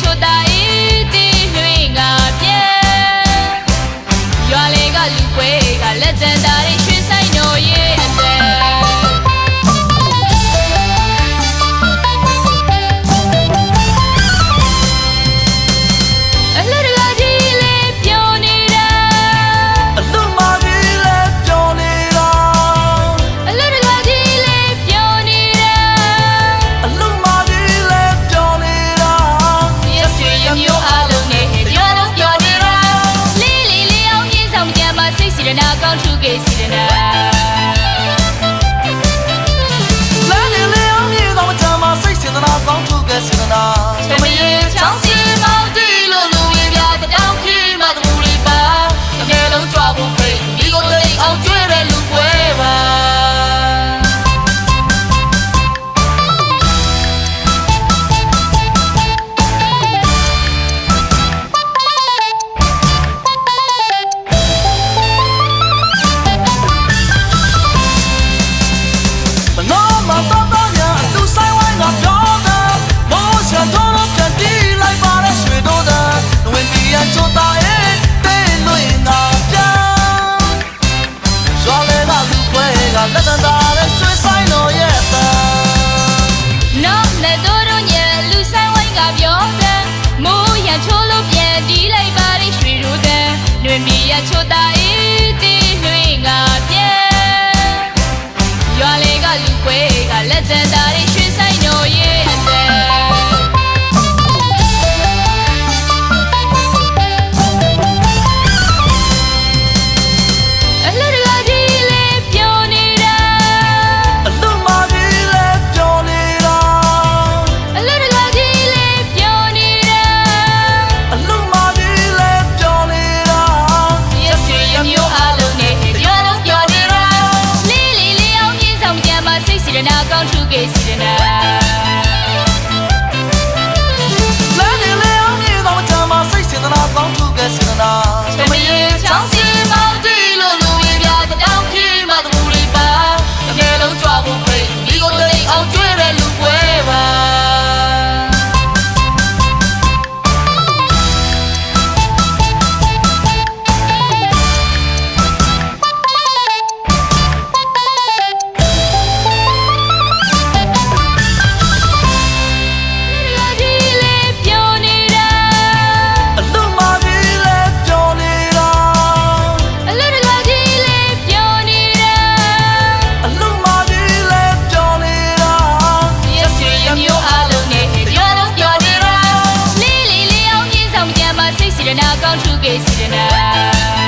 ချိုတာဤတီလွင်ကပြဲရွာလေးကလူပွဲကလက်တန်တာတွေရွှေဆိုင်တော်ရဲ့အတွက် ကေစီရနာလမ်းလေးလေးအောင်မြေတော်ချမ်းမစိတ်စေတနာကောင်းသူကေစီရနာသမယေချောင်းစီ တာလက်တန်တာနဲ့ဆွေးဆိုင်တော့ရဲ့ပန်နော်နဲ့တို့တို့ညလူဆိုင်ဝိုင်းကပြောတယ်မိုးရချိုးလို့ပြန်ဒီလိုက်ပါရိရွှေရိုးတယ်လွင်မြေရချိုးတာဤတီလွင်ကပြန်ရွာလေးကလူပွဲကလက်တန်တာ ရနာကောင်းသူကေစေတနာ